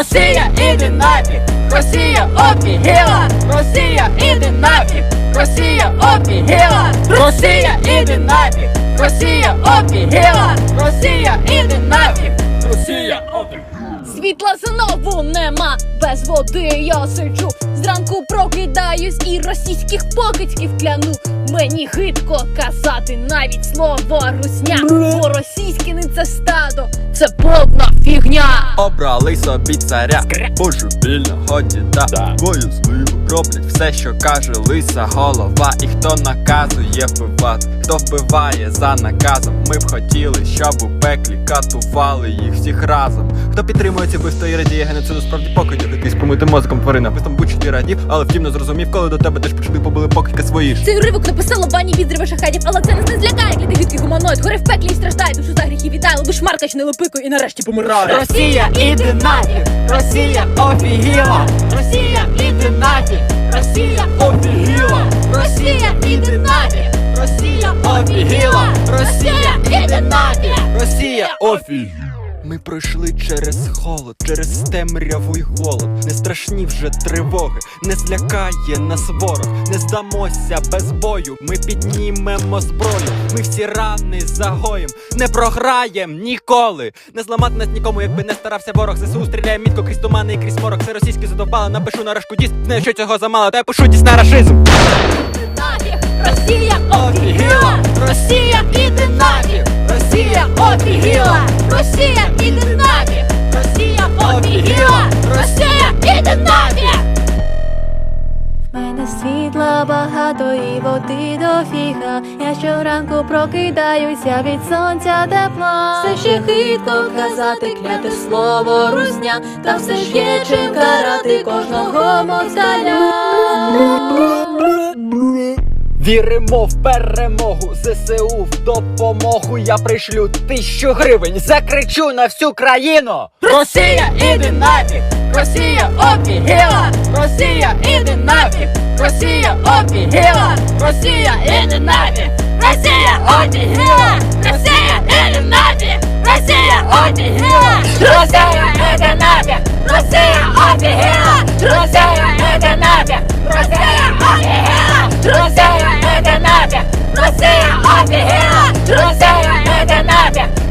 Росія, іди нафіг! Росія офігела! Росія, іди нафіг! Росія офігела! Росія, іди нафіг! Росія офігела! Росія, іди нафіг! Росія офігела! Світла знову нема, без води я сиджу. Зранку прокидаюсь і російських покидьків кляну. Мені гидко казати навіть слово русня, бо російське не це стадо, це повна фігня. Обрали собі царя божевільного діда Да. Боязливо роблять все, що каже лиса голова. І хто наказує вбивати, хто вбиває за наказом? Ми б хотіли, щоб у пеклі катували їх всіх разом. Хто підтримує ці вбивства і радіє геноциду? Справді покидів Якийсь помитим мозком тварина. Вистом будь-що радів, але втім не зрозумів, коли до тебе теж прийшли побили покидьки свої ж Цей уривок написала бані відриви шахедів, але це нас не злякає, коли гидкий гуманоїд. Горе в пеклі і страждає, душу за гріхи вітає, лоби шмаркач не лопико і нарешті помирає. Росія, іди нафіг! Росія офігела! Росія, Росія офігела! Росія, іди нафіг! Росія офіг. Ми пройшли через холод, через темряву й голод. Не страшні вже тривоги, не злякає нас ворог, не здамося без бою. Ми піднімемо зброю. Ми всі рани загоїм, не програєм ніколи. Не зламати нас нікому, якби не старався ворог. ЗСУ стріляє мітко крізь тумани і крізь морок. Це російське задовбало, напишу на рашку діс. Знаю, що цього замало, та я пишу діс на рашизм. Росія офігела! Росія іди нафіг! Росія офігела! Росія іди нафіг! В мене світла багато і води дофіга. Я щоранку прокидаюся від сонця тепла. Все ще хитко казати кляте слово русня, та все ж є чим карати кожного москаля. Віримо в перемогу, ЗСУ в допомогу. Я пришлю тисячу гривень, закричу на всю країну. Росія, іди нафіг! Росія офігела! Росія, іди нафіг! Росія офігела! Росія, іди нафіг! Росія офігела! Росія, іди нафіг! Росія офігела! Росія, іди нафіг! Росія офігела! Росія, іди нафіг! Росія офігела! Росія,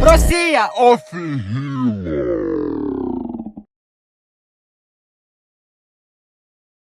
Ortodoxia! Oferrila!